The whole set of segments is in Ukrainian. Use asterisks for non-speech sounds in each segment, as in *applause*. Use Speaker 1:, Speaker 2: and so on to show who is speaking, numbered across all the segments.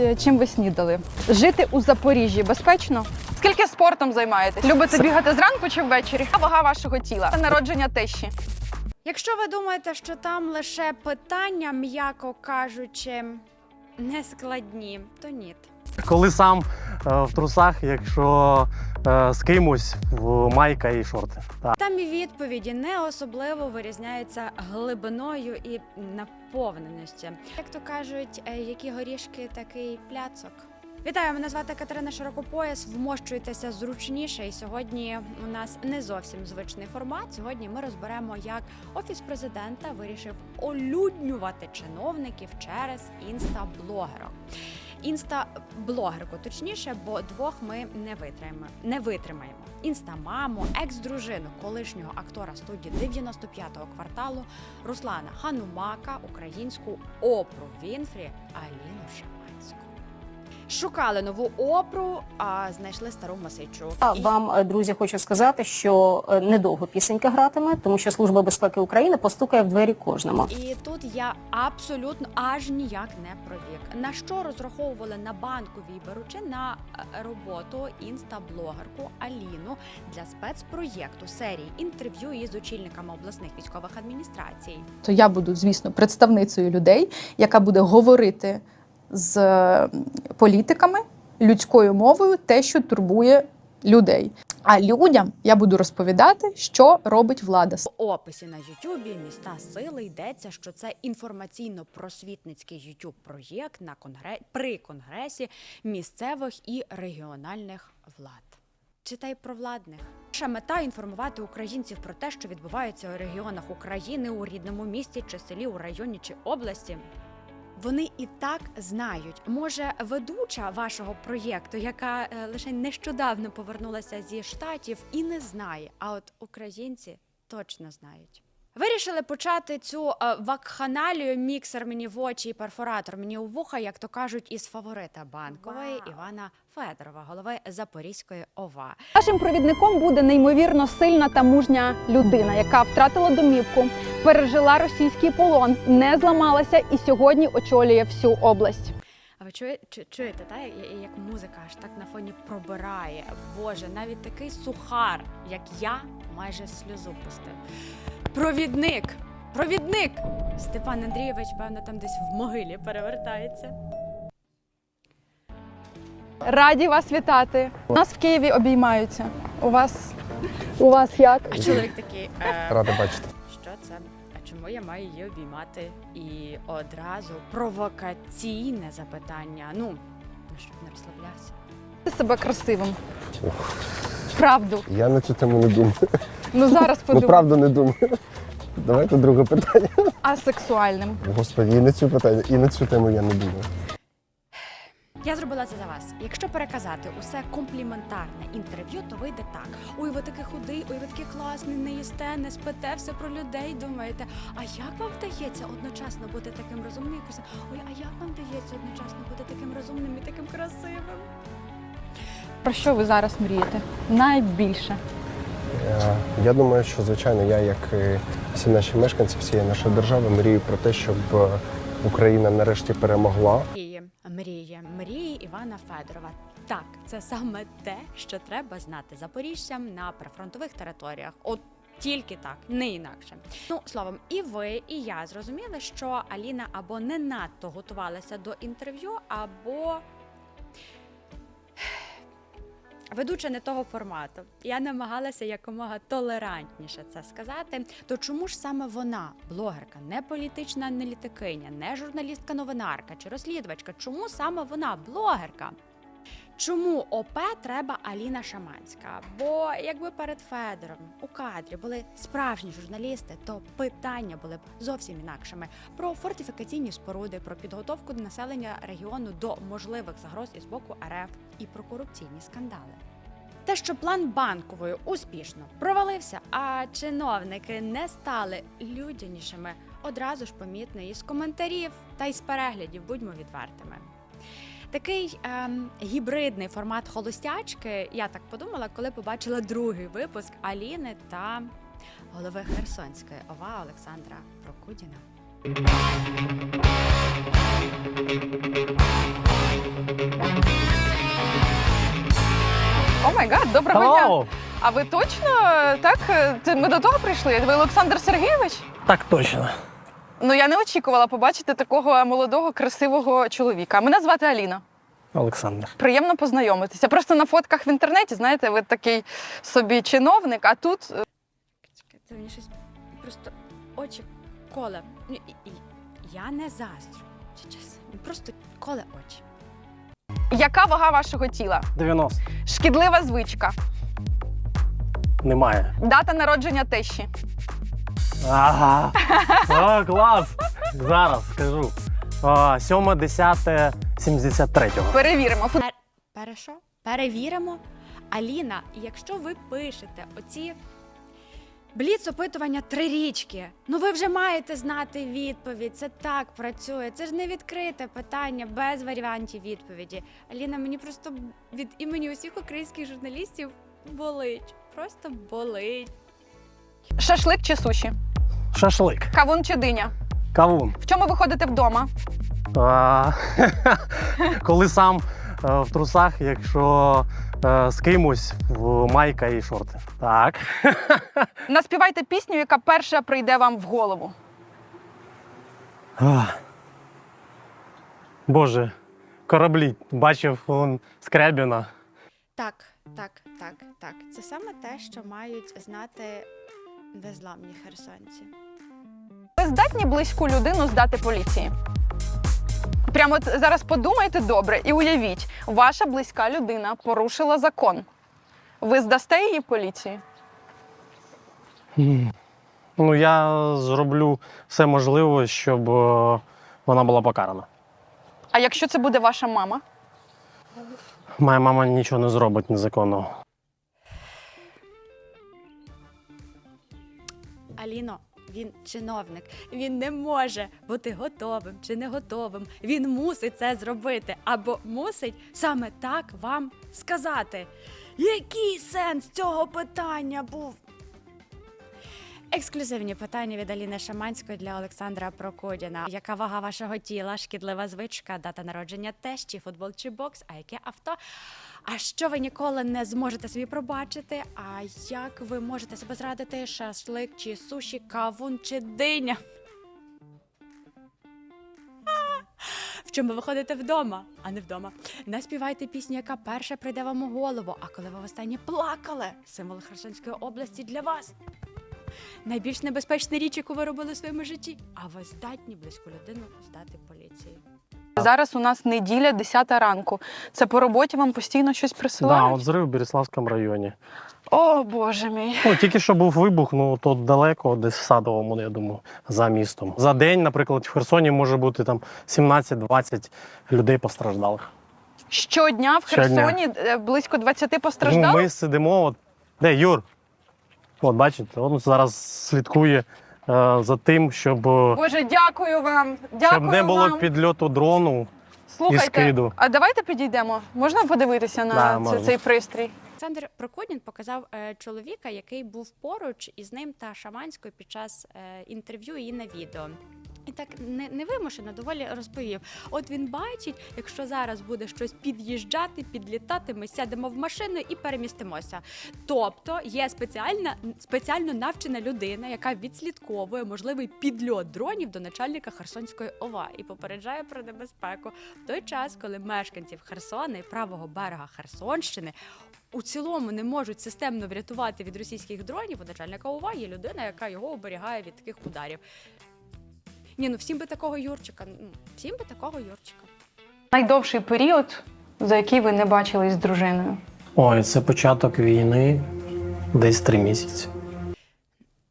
Speaker 1: Е, Чим ви снідали? Жити у Запоріжжі безпечно? Скільки спортом займаєтесь? Любите бігати зранку чи ввечері? А вага вашого тіла? Та Народження тещі.
Speaker 2: Якщо ви думаєте, що там лише питання, м'яко кажучи, не складні, то ні.
Speaker 3: Коли сам е, в трусах, якщо е, з кимось в майка і шорти. Так.
Speaker 2: Там і відповіді не особливо вирізняються глибиною і наповненістю. Як то кажуть, е, які горішки, такий пляцок. Вітаю, мене звати Катерина Широкопояс. Вмощуйтеся зручніше. І сьогодні у нас не зовсім звичний формат. Сьогодні ми розберемо, як офіс президента вирішив олюднювати чиновників через інстаблогерок. Інстаблогерку, точніше, бо двох ми не витримаємо. Не витримаємо. Інстамаму, екс-дружину колишнього актора студії 95-го кварталу Руслана Ханумака, українську опру Вінфрі Аліну Шаманську. Шукали нову опру, а знайшли стару Масейчук.
Speaker 4: А
Speaker 2: І-
Speaker 4: вам, е, друзі, хочу сказати, що е, недовго пісенька гратиме, тому що Служба безпеки України постукає в двері кожному.
Speaker 2: І тут я абсолютно аж ніяк не про вік. На що розраховували на банку беручи на е, роботу інстаблогерку Аліну для спецпроєкту серії інтерв'ю із очільниками обласних військових адміністрацій.
Speaker 5: то я буду, звісно, представницею людей, яка буде говорити з е, політиками людською мовою, те, що турбує людей. А людям я буду розповідати, що робить влада.
Speaker 2: В описі на Ютубі міста сили йдеться, що це інформаційно-просвітницький ютуб проєкт на конгре... при конгресі місцевих і регіональних влад. Читай про владних. Наша мета інформувати українців про те, що відбувається у регіонах України, у рідному місті чи селі, у районі чи області. Вони і так знають. Може, ведуча вашого проєкту, яка е, лише нещодавно повернулася зі штатів, і не знає. А от українці точно знають. Вирішили почати цю е, вакханалію міксер мені в очі і перфоратор мені у вуха, як то кажуть, із фаворита банкової Івана Федорова, голови Запорізької ОВА.
Speaker 1: Нашим провідником буде неймовірно сильна та мужня людина, яка втратила домівку, пережила російський полон, не зламалася і сьогодні очолює всю область.
Speaker 2: А ви чує, чу- чуєте, та, як музика аж так на фоні пробирає. Боже, навіть такий сухар, як я, майже сльозу пустив. Провідник! Провідник! Степан Андрійович, певно, там десь в могилі перевертається.
Speaker 1: Раді вас вітати. У нас в Києві обіймаються. У вас у вас як?
Speaker 2: А чоловік такий. Е,
Speaker 6: Радий бачити.
Speaker 2: що це? А чому я маю її обіймати? І одразу провокаційне запитання. Ну, щоб не розслаблявся.
Speaker 1: Ти себе красивим. Правду.
Speaker 6: Я на цю тему не думаю.
Speaker 1: Ну зараз
Speaker 6: Ну
Speaker 1: подумай.
Speaker 6: правда не думаю. Давайте друге питання.
Speaker 1: Асексуальним.
Speaker 6: Господи, і на цю питання, і на цю тему я не думаю.
Speaker 2: Я зробила це за вас. Якщо переказати усе компліментарне інтерв'ю, то вийде так: ой, ви такий худий, ой, ви такий класний, не їсте, не спите, все про людей думаєте. А як вам вдається одночасно бути таким розумним? і красивим? Ой, а як вам вдається одночасно бути таким розумним і таким красивим?
Speaker 1: Про що ви зараз мрієте? Найбільше.
Speaker 6: Е, Я думаю, що звичайно я, як і всі наші мешканці, всієї нашої держави, мрію про те, щоб е, Україна нарешті перемогла.
Speaker 2: Мрії, мрії, мрії Івана Федорова. Так, це саме те, що треба знати запоріжцям на прифронтових територіях. От тільки так, не інакше. Ну словом, і ви, і я зрозуміли, що Аліна або не надто готувалася до інтерв'ю, або ведуча не того формату. Я намагалася якомога толерантніше це сказати. То чому ж саме вона, блогерка, не політична аналітикиня, не журналістка-новинарка чи розслідувачка? Чому саме вона блогерка? Чому ОП треба Аліна Шаманська? Бо якби перед Федором у кадрі були справжні журналісти, то питання були б зовсім інакшими про фортифікаційні споруди, про підготовку населення регіону до можливих загроз із боку РФ і про корупційні скандали. Те, що план банкової успішно провалився, а чиновники не стали людянішими, одразу ж помітно із коментарів та із переглядів, будьмо відвертими. Такий ем, гібридний формат холостячки, я так подумала, коли побачила другий випуск Аліни та голови Херсонської ОВА Олександра Прокудіна.
Speaker 1: О май гад, доброго дня!
Speaker 3: Hello!
Speaker 1: А ви точно е, так? це Ми до того прийшли? Ви Олександр Сергійович?
Speaker 3: Так точно.
Speaker 1: Ну я не очікувала побачити такого молодого, красивого чоловіка. Мене звати Аліна.
Speaker 3: Олександр.
Speaker 1: Приємно познайомитися. Просто на фотках в інтернеті, знаєте, ви такий собі чиновник, а тут е,
Speaker 2: Це мені щось просто очі коле. Ну, Я не заздрю. Просто коле очі.
Speaker 1: яка вага вашого тіла?
Speaker 3: 90.
Speaker 1: Шкідлива звичка,
Speaker 3: Немає.
Speaker 1: дата народження тещі.
Speaker 3: Ага. О, клас! Зараз скажу. О, 7, 10, 73.
Speaker 1: Перевіримо.
Speaker 2: Пер... Пере? Перевіримо. Аліна, якщо ви пишете оці бліц опитування три річки, ну ви вже маєте знати відповідь. Це так працює. Це ж не відкрите питання без варіантів відповіді. Аліна, мені просто від імені усіх українських журналістів болить. Просто болить.
Speaker 1: Шашлик чи суші?
Speaker 3: Шашлик.
Speaker 1: Кавун чи диня?
Speaker 3: Кавун.
Speaker 1: В чому ви ходите вдома?
Speaker 3: А, *laughs* коли сам е, в трусах, якщо е, з кимось в майка і шорти. Так. *laughs*
Speaker 1: Наспівайте пісню, яка перша прийде вам в голову.
Speaker 3: Боже, кораблі. Бачив он Скрябіна.
Speaker 2: Так, так, так, так. Це саме те, що мають знати безламні херсонці.
Speaker 1: Ви здатні близьку людину здати поліції? Прямо от зараз подумайте добре і уявіть, ваша близька людина порушила закон. Ви здасте її поліції?
Speaker 3: Ну, я зроблю все можливе, щоб е, вона була покарана.
Speaker 1: А якщо це буде ваша мама?
Speaker 3: Моя мама нічого не зробить незаконного.
Speaker 2: Аліно, він чиновник. Він не може бути готовим чи не готовим. Він мусить це зробити або мусить саме так вам сказати. Який сенс цього питання був? Ексклюзивні питання від Аліни Шаманської для Олександра Прокудіна. Яка вага вашого тіла, шкідлива звичка, дата народження теж, чи футбол, чи бокс, а яке авто? А що ви ніколи не зможете собі пробачити? А як ви можете себе зрадити? Шашлик, чи суші, кавун, чи диня? В чому ви ходите вдома, а не вдома? Не співайте пісню, яка перша прийде вам у голову. А коли ви востаннє плакали, символ Херсонської області для вас. Найбільш небезпечна річ, яку ви робили у своєму житті, а ви здатні близьку людину здати поліції.
Speaker 1: Зараз у нас неділя, 10 ранку. Це по роботі вам постійно щось
Speaker 3: Да,
Speaker 1: присилають?
Speaker 3: от зрив в Береславському районі.
Speaker 1: О, Боже мій.
Speaker 3: Ну, тільки що був вибух, ну тут далеко, десь в Садовому, я думаю, за містом. За день, наприклад, в Херсоні може бути там 17-20 людей постраждалих.
Speaker 1: Щодня в Херсоні е, близько 20
Speaker 3: Ну,
Speaker 1: постраждалих?
Speaker 3: ми сидимо. От, де Юр? От бачите, він зараз слідкує е, за тим, щоб, е,
Speaker 1: Боже, дякую вам. Дякую
Speaker 3: щоб не було
Speaker 1: вам.
Speaker 3: підльоту дрону.
Speaker 1: Слухайте,
Speaker 3: і скиду.
Speaker 1: а давайте підійдемо. Можна подивитися на
Speaker 3: Да, можна.
Speaker 1: цей пристрій?
Speaker 2: Олександр Прокудін показав е, чоловіка, який був поруч із ним та Шаманською під час е, інтерв'ю і на відео. І так не, невимушено доволі розповів. От він бачить, якщо зараз буде щось під'їжджати, підлітати, ми сядемо в машину і перемістимося. Тобто є спеціальна спеціально навчена людина, яка відслідковує можливий підльот дронів до начальника Херсонської ОВА і попереджає про небезпеку в той час, коли мешканців Херсона і правого берега Херсонщини у цілому не можуть системно врятувати від російських дронів. У начальника ОВА є людина, яка його оберігає від таких ударів. Ні, ну всім би такого Юрчика. Ну, всім би такого Юрчика.
Speaker 1: Найдовший період, за який ви не бачились з дружиною.
Speaker 3: Ой, це початок війни, десь три місяці.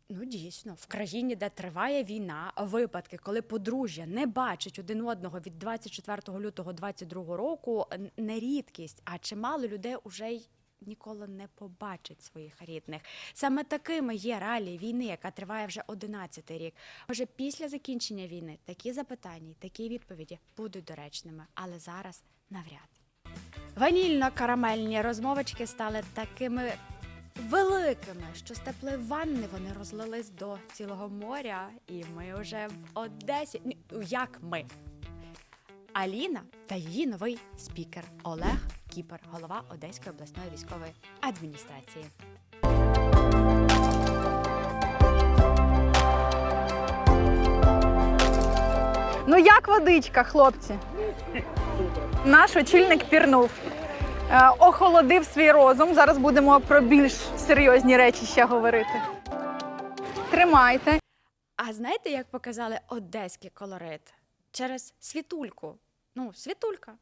Speaker 2: Ну дійсно, в країні, де триває війна, випадки, коли подружжя не бачить один одного від 24 лютого 22 року, не рідкість, а чимало людей уже й ніколи не побачить своїх рідних. Саме такими є реалії війни, яка триває вже 11 рік. Може, після закінчення війни такі запитання, такі відповіді будуть доречними, але зараз навряд. Ванільно-карамельні розмовочки стали такими великими, що з теплої ванни вони розлились до цілого моря, і ми вже в Одесі. Як ми? Аліна та її новий спікер Олег Кіпер, голова Одеської обласної військової адміністрації.
Speaker 1: Ну як водичка, хлопці? Наш очільник пірнув. Е, охолодив свій розум. Зараз будемо про більш серйозні речі ще говорити. Тримайте.
Speaker 2: А знаєте, як показали одеський колорит? Через світульку. Ну, світулька.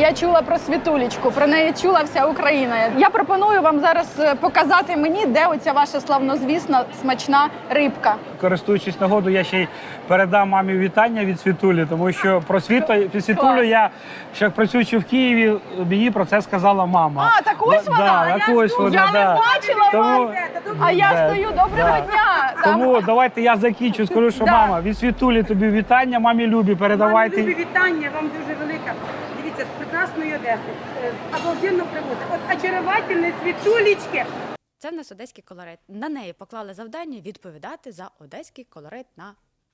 Speaker 1: Я чула про світулічку, про неї чула вся Україна. Я пропоную вам зараз е, показати мені, де оця ваша славнозвісна смачна рибка.
Speaker 7: Користуючись нагодою, я ще й передам мамі вітання від Світулі, тому що про світо Світулю я ще працюючи в Києві, мені про це сказала мама.
Speaker 1: А, так ось вона.
Speaker 7: Да, так ось вона.
Speaker 1: я
Speaker 7: да.
Speaker 1: не бачила
Speaker 7: Тому-
Speaker 1: вас. А я
Speaker 7: Да,
Speaker 1: стою доброго
Speaker 7: да.
Speaker 1: дня. Там
Speaker 7: Тому давайте я закінчу. Скажу, що
Speaker 1: Да.
Speaker 7: мама від Світулі тобі вітання, мамі любі, передавайте.
Speaker 8: Вам любі вітання, вам дуже велике. Одеси, е, з обалденного. От очаровательні світулечки.
Speaker 2: Це в нас одеський колорит. На неї поклали завдання відповідати за одеський колорит на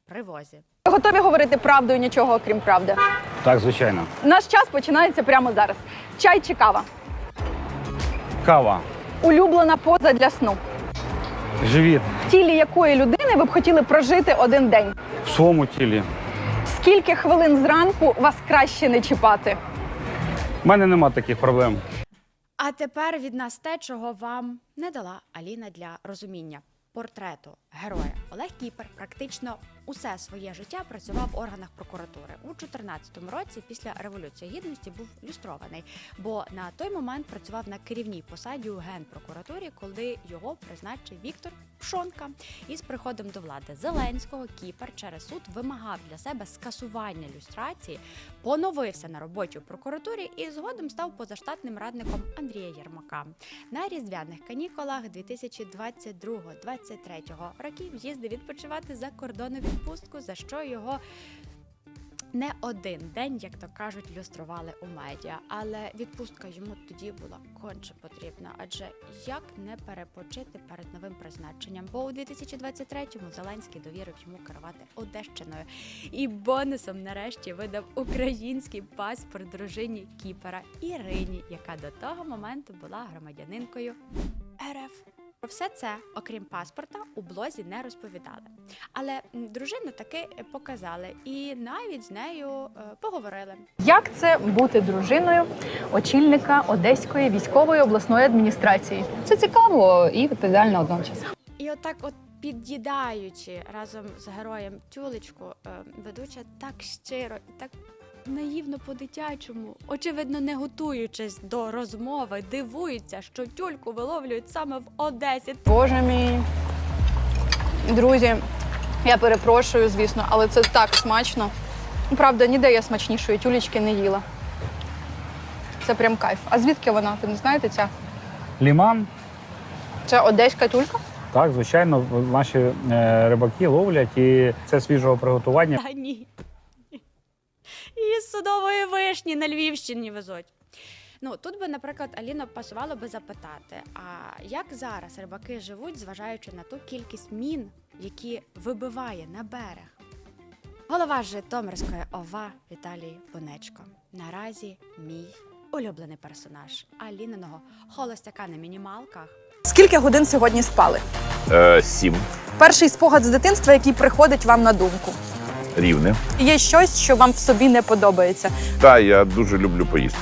Speaker 2: привозі.
Speaker 1: ви готові говорити правду і нічого окрім правди.
Speaker 7: Так, звичайно.
Speaker 1: Наш час починається прямо зараз. Чай чи кава?
Speaker 7: Кава,
Speaker 1: Улюблена поза для сну.
Speaker 7: живіт
Speaker 1: В тілі якої людини ви б хотіли прожити один день?
Speaker 7: в своєму тілі.
Speaker 1: Скільки хвилин зранку вас краще не чіпати?
Speaker 7: У мене нема таких проблем.
Speaker 2: А тепер від нас те, чого вам не дала Аліна для розуміння портрету героя. Олег Кіпер практично усе своє життя працював в органах прокуратури. У 2014 році, після революції гідності, був люстрований, бо на той момент працював на керівній посаді у генпрокуратурі, коли його призначив Віктор Пшонка. І з приходом до влади Зеленського Кіпер через суд вимагав для себе скасування люстрації, поновився на роботі у прокуратурі і згодом став позаштатним радником Андрія Єрмака. На різдвяних канікулах 2022-2023 років їздив відпочивати за кордон у відпустку, за що його не один день, як то кажуть, люстрували у медіа. Але відпустка йому тоді була конче потрібна. Адже як не перепочити перед новим призначенням? Бо у 2023-му Зеленський довірив йому керувати Одещиною і бонусом нарешті видав український паспорт дружині Кіпера Ірині, яка до того моменту була громадянинкою РФ. Про все це, окрім паспорта, у блозі не розповідали. Але дружину таки показали і навіть з нею е, поговорили.
Speaker 1: Як це бути дружиною очільника Одеської військової обласної адміністрації?
Speaker 9: Це цікаво і відповідально одночасно.
Speaker 2: І отак, от під'їдаючи разом з героєм тюлечку, е, ведуча так щиро і так наївно по-дитячому, очевидно, не готуючись до розмови, дивується, що тюльку виловлюють саме в Одесі.
Speaker 1: Боже мій. Друзі, я перепрошую, звісно, але це так смачно. Правда, ніде я смачнішої тюлечки не їла. Це прям кайф. А звідки вона? Ви не знаєте ця?
Speaker 7: Ліман,
Speaker 1: Це одеська тюлька?
Speaker 7: так, звичайно, наші е, рибаки ловлять і це свіжого приготування.
Speaker 2: Та ні. І судової вишні на Львівщині везуть. Ну тут би, наприклад, Аліно пасувало би запитати: а як зараз рибаки живуть, зважаючи на ту кількість мін, які вибиває на берег? Голова Житомирської ОВА Віталій Бонечко. Наразі мій улюблений персонаж Аліниного холостяка на мінімалках.
Speaker 10: Скільки годин сьогодні спали?
Speaker 11: Е, сім
Speaker 10: Перший спогад з дитинства, який приходить вам на думку.
Speaker 11: Рівне.
Speaker 10: Є щось, що вам в собі не подобається.
Speaker 11: Та я дуже люблю поїсти.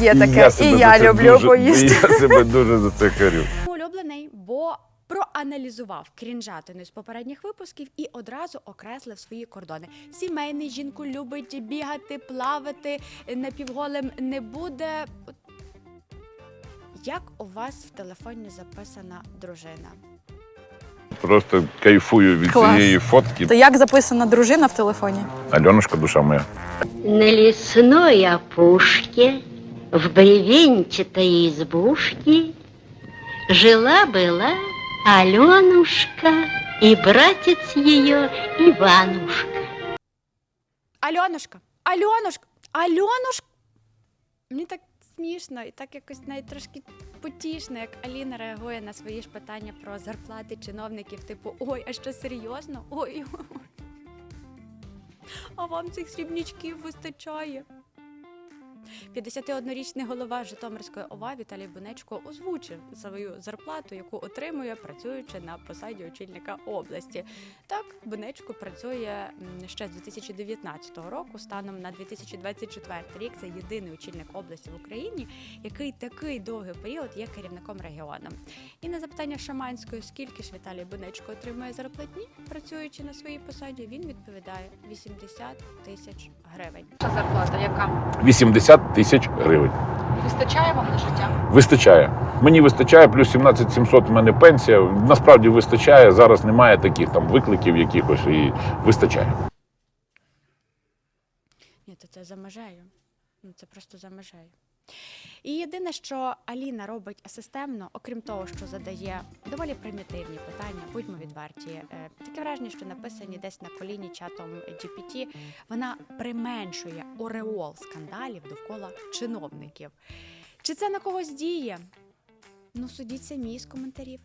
Speaker 10: Є
Speaker 11: І
Speaker 10: таке,
Speaker 11: себе
Speaker 10: і я люблю
Speaker 11: дуже,
Speaker 10: поїсти.
Speaker 11: Я себе дуже за це корю. *laughs*
Speaker 2: улюблений, бо проаналізував крінжатину з попередніх випусків і одразу окреслив свої кордони. Сімейний жінку любить бігати, плавати, напівголем не буде. Як у вас в телефоні записана дружина?
Speaker 11: Просто кайфую від
Speaker 10: Клас.
Speaker 11: цієї фотки.
Speaker 10: То як записана дружина в телефоні?
Speaker 11: Альонушка, душа моя.
Speaker 12: На лесной опушке, в бревенчатой избушке, жила-была Аленушка и братец ее Иванушка.
Speaker 2: Альонушка, Альонушка, Альонушка. Мені так смішно і так якось навіть трошки потішно, як Аліна реагує на свої ж питання про зарплати чиновників, типу Ой, а що серйозно? Ой. А вам цих срібнячків вистачає. 51-річний голова Житомирської ОВА Віталій Бунечко озвучив свою зарплату, яку отримує, працюючи на посаді очільника області. Так, Бунечко працює ще з 2019 року. Станом на 2024 рік це єдиний очільник області в Україні, який такий довгий період є керівником регіону. І на запитання Шаманської, скільки ж Віталій Бунечко отримує зарплатні, працюючи на своїй посаді, він відповідає 80 тисяч гривень.
Speaker 9: Зарплата яка?
Speaker 11: 80 тисяч гривень.
Speaker 9: Вистачає вам на життя?
Speaker 11: Вистачає. Мені вистачає, плюс 17 700 в мене пенсія. Насправді вистачає. Зараз немає таких там викликів якихось і вистачає.
Speaker 2: Ні, то це за межею. Ну, це просто за межею. І єдине, що Аліна робить системно, окрім того, що задає доволі примітивні питання, будьмо відверті. Е, Таке враження, що написані десь на коліні чатом GPT, вона применшує ореол скандалів довкола чиновників. Чи це на когось діє? Ну, судіть самі з коментарів.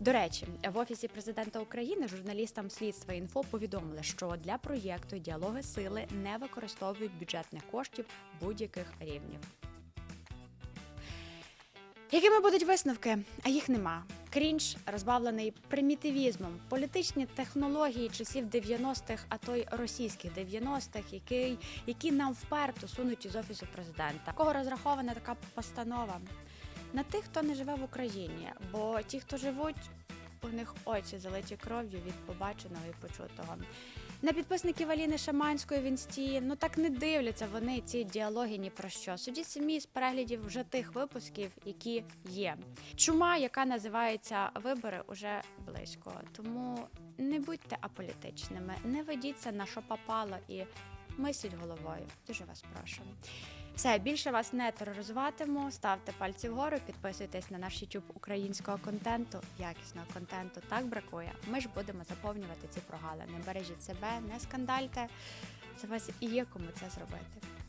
Speaker 2: До речі, в офісі президента України журналістам слідства інфо повідомили, що для проєкту діалоги сили не використовують бюджетних коштів будь-яких рівнів. Якими будуть висновки? А їх нема. Крінж розбавлений примітивізмом, політичні технології часів 90-х, а то й російських 90-х, які, які нам вперто сунуть із офісу президента. Кого розрахована така постанова? На тих, хто не живе в Україні, бо ті, хто живуть, у них очі залиті кров'ю від побаченого і почутого. На підписників Аліни Шаманської в інсті ну так не дивляться вони ці діалоги ні про що. Судіть самі з переглядів вже тих випусків, які є. Чума, яка називається вибори, уже близько. Тому не будьте аполітичними, не ведіться на що попало і мисліть головою. Дуже вас прошу. Все, більше вас не тероризуватиму. Ставте пальці вгору, підписуйтесь на наш YouTube українського контенту, якісного контенту. Так бракує. Ми ж будемо заповнювати ці прогалини. Бережіть себе, не скандальте. Це вас і є кому це зробити.